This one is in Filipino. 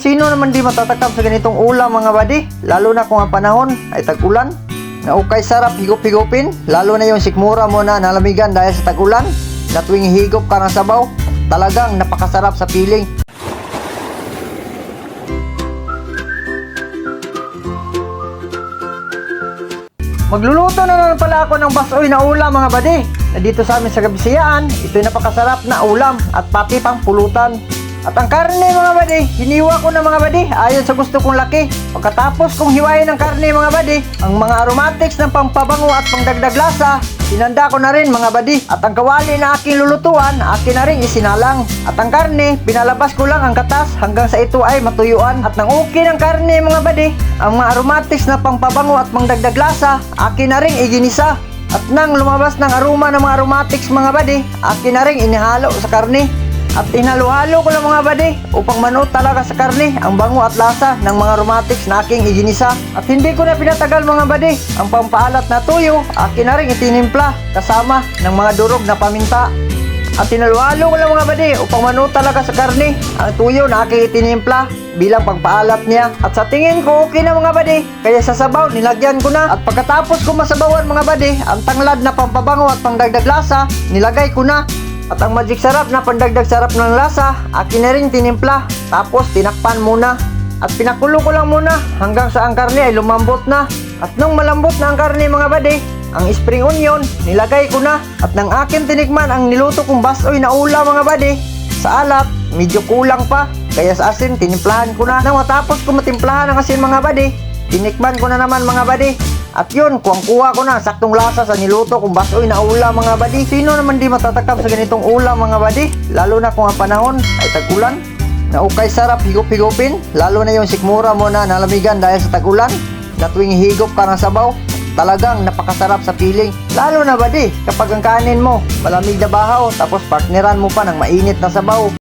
Sino naman di matatakam sa ganitong ulam mga badi? Lalo na kung ang panahon ay tag-ulan. Na ukay sarap higop-higopin, lalo na yung sikmura mo na nalamigan dahil sa tag-ulan. Na tuwing higop ka ng sabaw, talagang napakasarap sa piling. Magluluto na naman pala ako ng basoy na ulam mga badi. Na dito sa amin sa Gabisayaan, ito'y napakasarap na ulam at pati pang pulutan. At ang karne mga badi, hiniwa ko na mga badi ayon sa gusto kong laki. Pagkatapos kong hiwain ang karne mga badi, ang mga aromatics ng pampabango at pangdagdag lasa, Sinanda ko na rin mga badi at ang kawali na aking lulutuan, akin na rin isinalang. At ang karne, pinalabas ko lang ang katas hanggang sa ito ay matuyuan. At nang okay ng karne mga badi, ang mga aromatics na pangpabango at pangdagdag lasa, akin na rin iginisa. At nang lumabas ng aroma ng mga aromatics mga badi, akin na rin inihalo sa karne. At inhalo-halo ko lang mga badi upang manuot talaga sa karne ang bango at lasa ng mga aromatics na aking iginisa. At hindi ko na pinatagal mga badi ang pampaalat na tuyo, akin na rin itinimpla kasama ng mga durog na paminta. At tinalo-halo ko lang mga badi upang manuot talaga sa karne ang tuyo na aking itinimpla bilang pagpaalat niya. At sa tingin ko okay na mga badi, kaya sa sabaw nilagyan ko na. At pagkatapos ko masabawan mga badi, ang tanglad na pampabango at pangdagdag lasa, nilagay ko na. At ang magic sarap na pandagdag sarap ng lasa, akin na rin tinimpla. Tapos tinakpan muna. At pinakulo ko lang muna hanggang sa ang karne ay lumambot na. At nung malambot na ang karne mga bade, ang spring onion, nilagay ko na. At nang akin tinikman ang niluto kong basoy na ulam mga bade, sa alat, medyo kulang pa. Kaya sa asin, tinimplahan ko na. Nang matapos ko matimplahan ang asin mga bade, tinikman ko na naman mga bade. At yun, kuwang-kuha ko na saktong lasa sa niluto kung basoy na ulam mga badi. Sino naman di matatakam sa ganitong ulam mga badi? Lalo na kung ang panahon ay tag-ulan. Na ukay sarap higop-higopin, lalo na yung sikmura mo na nalamigan dahil sa tag-ulan. Na tuwing higop ka ng sabaw, talagang napakasarap sa piling. Lalo na badi, kapag ang kanin mo, malamig na bahaw, tapos partneran mo pa ng mainit na sabaw.